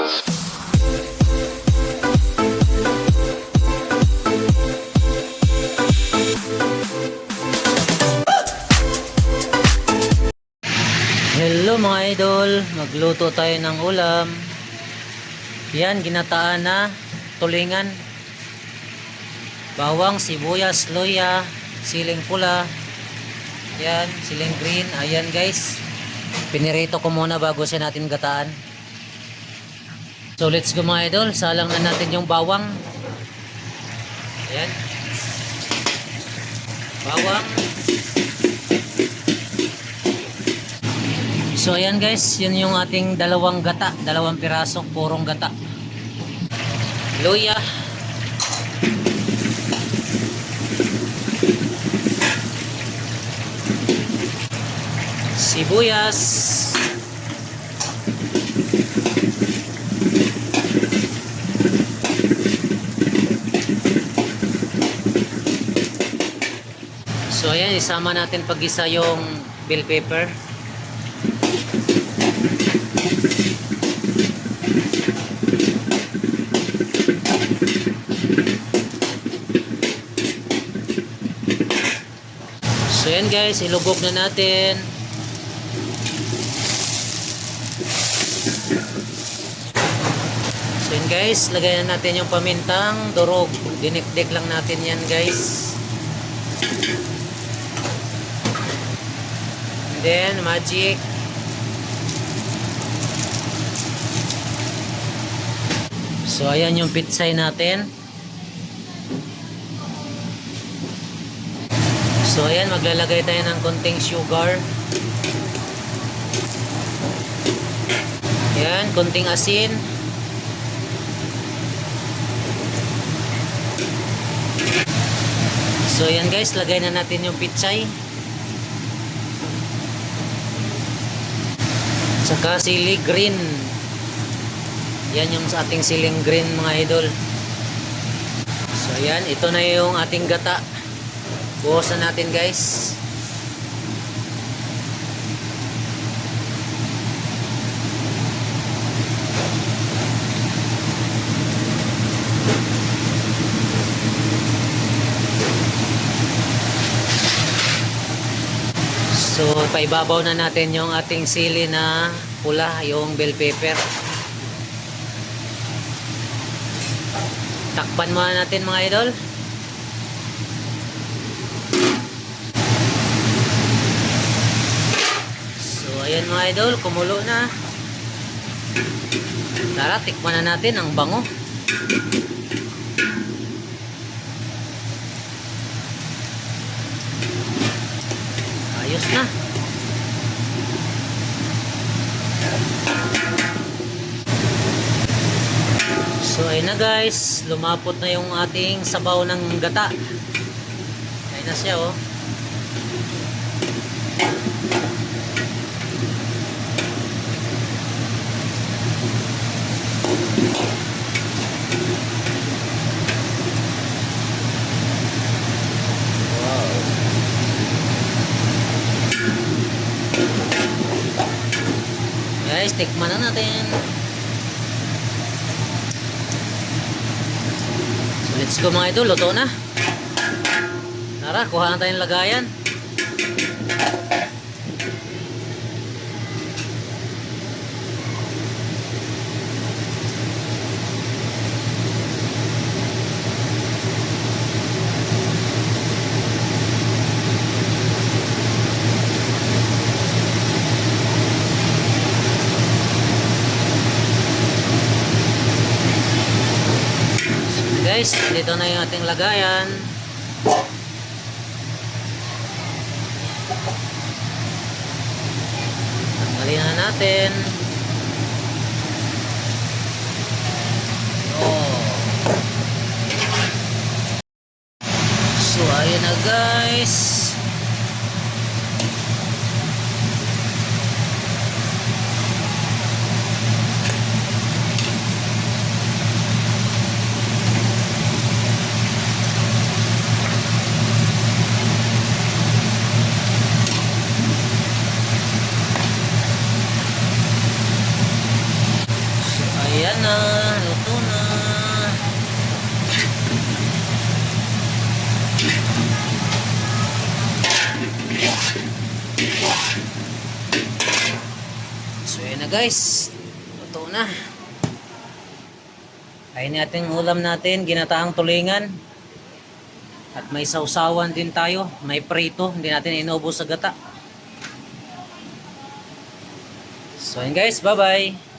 Hello mga idol, magluto tayo ng ulam. Yan, ginataan na tulingan. Bawang, sibuyas, loya, siling pula. Yan, siling green. Ayan guys. Pinirito ko muna bago siya natin gataan. So let's go mga idol, salang na natin yung bawang. Ayan. Bawang. So ayan guys, yun yung ating dalawang gata, dalawang piraso, purong gata. Luya. Sibuyas. So ayan, isama natin pag-isa yung bell pepper. So yan guys, ilubog na natin. So yan guys, lagay na natin yung pamintang durog. Dinikdik lang natin yan guys. Then magic. So ayan yung pitsay natin. So ayan, maglalagay tayo ng konting sugar. Ayan, konting asin. So ayan guys, lagay na natin yung pitsay. Saka sili green. Yan yung sa ating siling green mga idol. So ayan, ito na yung ating gata. Buhosan natin guys. So, paibabaw na natin yung ating sili na pula, yung bell pepper. Takpan muna natin mga idol. So, ayan mga idol, kumulo na. Tara, tikman na natin ang bango. Ayos na. So, ayun na guys. Lumapot na yung ating sabaw ng gata. Ayun na siya oh. Guys, tikman na natin. So, let's go mga ito. Luto na. Tara, kuha na tayong lagayan. Guys, dito na yung ating lagayan. Tanggalin na natin. Ayan na, luto na. So yun na guys, luto na. Ayun natin ulam natin, ginataang tulingan. At may sausawan din tayo, may prito, hindi natin inubos sa gata. So yun guys, bye bye.